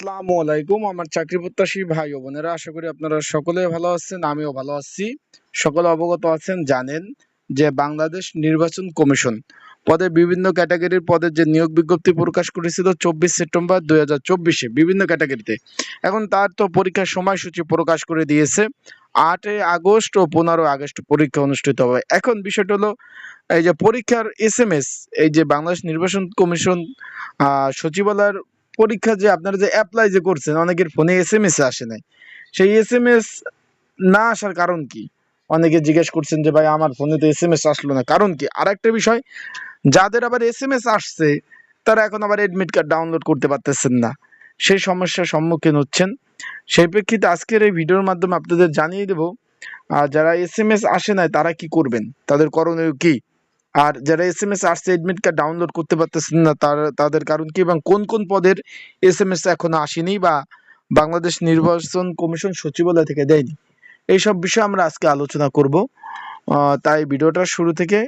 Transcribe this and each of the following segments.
আসসালামু আলাইকুম, আমার চাকরি প্রত্যাশী ভাই ও বোনেরা, আশা করি আপনারা সকলে ভালো আছেন, আমিও ভালো আছি। সকলে অবগত আছেন, জানেন যে বাংলাদেশ নির্বাচন কমিশন পদে বিভিন্ন ক্যাটাগরির পদের যে নিয়োগ বিজ্ঞপ্তি প্রকাশ করেছিল চব্বিশ সেপ্টেম্বর দুই হাজার চব্বিশে বিভিন্ন ক্যাটাগরিতে। এখন তার তো পরীক্ষার সময়সূচি প্রকাশ করে দিয়েছে, আটই আগস্ট ও পনেরো আগস্ট পরীক্ষা অনুষ্ঠিত হবে। এখন বিষয়টা হলো, এই যে পরীক্ষার এস এম এস, এই যে বাংলাদেশ নির্বাচন কমিশন সচিবালয়ের পরীক্ষা যে আপনারা যে অ্যাপ্লাই যে করছেন, অনেকের ফোনে এস এম এস আসে নাই। সেই এস এম এস না আসার কারণ কি? অনেকে জিজ্ঞেস করছেন যে, ভাই, আমার ফোনে তো এস এম এস আসলো না। কারণ কি? আর একটা বিষয়, যাদের আবার এস এম এস আসছে, তারা এখন আবার এডমিট কার্ড ডাউনলোড করতে পারতেছেন না। সেই সমস্যার সম্মুখীন হচ্ছেন। সেই প্রেক্ষিতে আজকের এই ভিডিওর মাধ্যমে আপনাদের জানিয়ে দেব আর যারা এস এম এস আসে নাই, তারা কি করবেন? তাদের করণীয় কি? আর যারা এস এম এস আসছে এডমিট কার্ড ডাউনলোড করতে পারতেছেন না, তার, তাদের কারণ কি এবং কোন কোন পদের এস এম এস এখনও আসেনি বা বাংলাদেশ নির্বাচন কমিশন সচিবালয় থেকে দেয়নি? এইসব বিষয়ে আমরা আজকে আলোচনা করব। তাই ভিডিওটা শুরু থেকে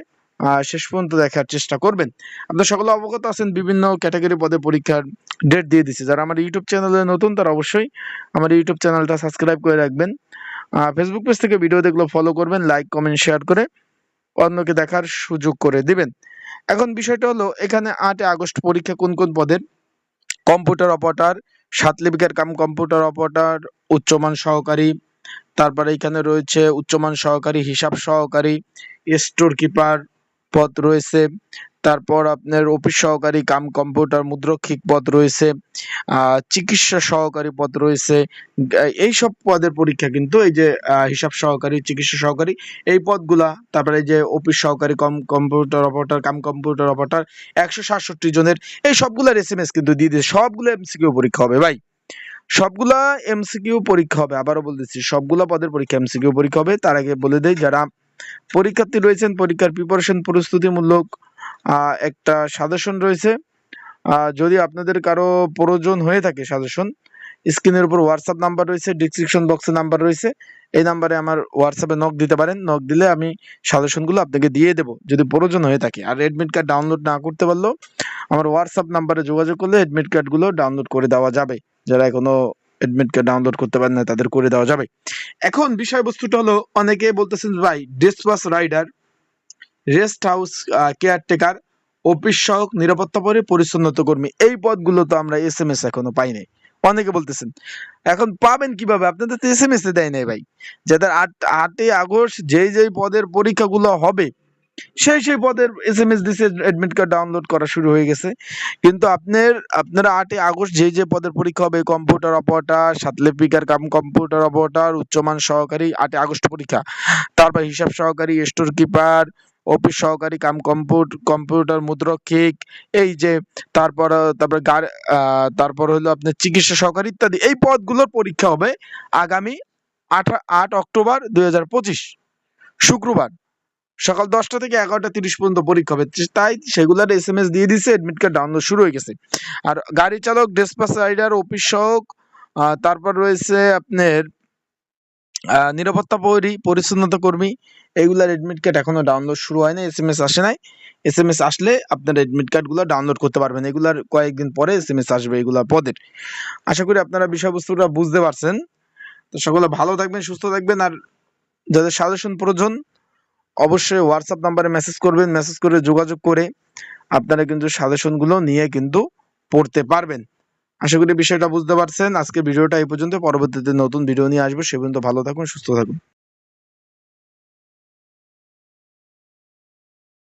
শেষ পর্যন্ত দেখার চেষ্টা করবেন। আপনারা সকলে অবগত আছেন, বিভিন্ন ক্যাটাগরি পদে পরীক্ষার ডেট দিয়ে দিচ্ছে। যারা আমার ইউটিউব চ্যানেলে নতুন, তারা অবশ্যই আমার ইউটিউব চ্যানেলটা সাবস্ক্রাইব করে রাখবেন। ফেসবুক পেজ থেকে ভিডিও দেখলে ফলো করবেন লাইক কমেন্ট শেয়ার করে অন্যকে দেখার সুযোগ করে দিবেন। এখন বিষয়টা হলো, এখানে আট আগস্ট পরীক্ষা কোন কোন পদের? কম্পিউটার অপারেটর সাত লিপিকার কাম কম্পিউটার অপারেটর, উচ্চমান সহকারী, তারপরে এখানে রয়েছে উচ্চমান সহকারী, হিসাব সহকারী স্টোর কিপার পদ রয়েছে। তারপর আপনার অফিস সহকারী কাম কম্পিউটার মুদ্রক্ষিক পদ রয়েছে। চিকিৎসা সহকারী পদ রয়েছে। এই সব পদের পরীক্ষা কিন্তু এই যে হিসাব সহকারী, চিকিৎসা সহকারী, এই পদগুলা, তারপরে এই যে অফিস সহকারী cum computer operator cum computer operator একশো সাতষট্টি জনের, এই সবগুলার এস এম এস কিন্তু দিয়ে দিয়ে সবগুলো এমসিকিউ পরীক্ষা হবে ভাই। সবগুলা এমসিকিউ পরীক্ষা হবে, আবারও বলতেছি, সবগুলা পদের পরীক্ষা এমসিকিউ পরীক্ষা হবে। তার আগে বলে দেই, যারা পরীক্ষার্থী রয়েছেন, পরীক্ষার প্রিপারেশন প্রস্তুতিমূলক একটা সাজেশন রয়েছে। যদি আপনাদের কারও প্রয়োজন হয়ে থাকে সাজেশন স্ক্রিনের উপর হোয়াটসঅ্যাপ নাম্বার রয়েছে ডিসক্রিপশন বক্সে নাম্বার রয়েছে। এই নাম্বারে আমার হোয়াটসঅ্যাপে নক দিতে পারেন। নক দিলে আমি সাজেশনগুলো আপনাকে দিয়ে দেব। যদি প্রয়োজন হয়ে থাকে। আর এডমিট কার্ড ডাউনলোড না করতে পারলেও আমার হোয়াটসঅ্যাপ নাম্বারে যোগাযোগ করলে অ্যাডমিট কার্ডগুলো ডাউনলোড করে দেওয়া যাবে। যারা এখনও কার্ড ডাউনলোড করতে পারেন না, তাদের করে দেওয়া যাবে। এখন বিষয়বস্তুটা হলো, অনেকে বলতেছেন, ভাই dispatch rider, rest house caretaker, office সহক, নিরাপত্তা পরে পরিচ্ছন্নতা কর্মী, এই পদগুলো তো আমরা এস এম এস এখনও পাই নাই। অনেকে বলতেছেন, এখন পাবেন কীভাবে? আপনাদের তো এস এম এস এ দেয় নাই, ভাই। যাদের আট, আটই আগস্ট, যেই যেই পদের পরীক্ষাগুলো হবে সেই সেই পদের এস এম এস দিছে অ্যাডমিট কার্ড ডাউনলোড করা শুরু হয়ে গেছে। কিন্তু আপনার, আপনারা আটই আগস্ট যেই যে পদের পরীক্ষা হবে কম্পিউটার অপারেটর সাতলিপিকার কাম কম্পিউটার অপারেটর উচ্চমান সহকারী, আটই আগস্ট পরীক্ষা। তারপর হিসাব সহকারী স্টোর কিপার অফিস সহকারী, কাম কম্পিউটার কম্পিউটার মুদ্রক্ষিক, এই যে, তারপর তারপর তারপর হলো আপনার চিকিৎসা সহকারী ইত্যাদি। এই পদগুলোর পরীক্ষা হবে আগামী আঠা, আট অক্টোবর দুই হাজার পঁচিশ, শুক্রবার। সকাল দশটা থেকে এগারোটা তিরিশ পর্যন্ত পরীক্ষা হবে। তাই সেগুলার এস এম এস দিয়ে দিছে এডমিট কার্ড ডাউনলোড শুরু হয়ে গেছে। আর গাড়ি চালক ডেসপাস রাইডার অফিস সহক তারপর রয়েছে আপনার নিরাপত্তা প্রহরী পরিচ্ছন্নতা কর্মী এগুলার এডমিট কার্ড এখনও ডাউনলোড শুরু হয় না এস এম এস আসে নাই। এস এম এস আসলে আপনার এডমিট কার্ডগুলো ডাউনলোড করতে পারবেন। এগুলার কয়েকদিন পরে এস এম এস আসবে এগুলা পদের। আশা করি আপনারা বিষয়বস্তুটা বুঝতে পারছেন। তো সকলে ভালো থাকবেন, সুস্থ থাকবেন, আর যাদের সাজেশন প্রয়োজন অবশ্যই হোয়াটসঅ্যাপ নাম্বারে মেসেজ করবেন মেসেজ করে যোগাযোগ করে আপনারা কিন্তু সাজেশনগুলো নিয়ে কিন্তু পড়তে পারবেন। আশা করি বিষয়টা বুঝতে পারছেন। আজকে ভিডিওটা এই পর্যন্ত। পরবর্তীতে নতুন ভিডিও নিয়ে আসব। সে পর্যন্ত ভালো থাকুন, সুস্থ থাকুন।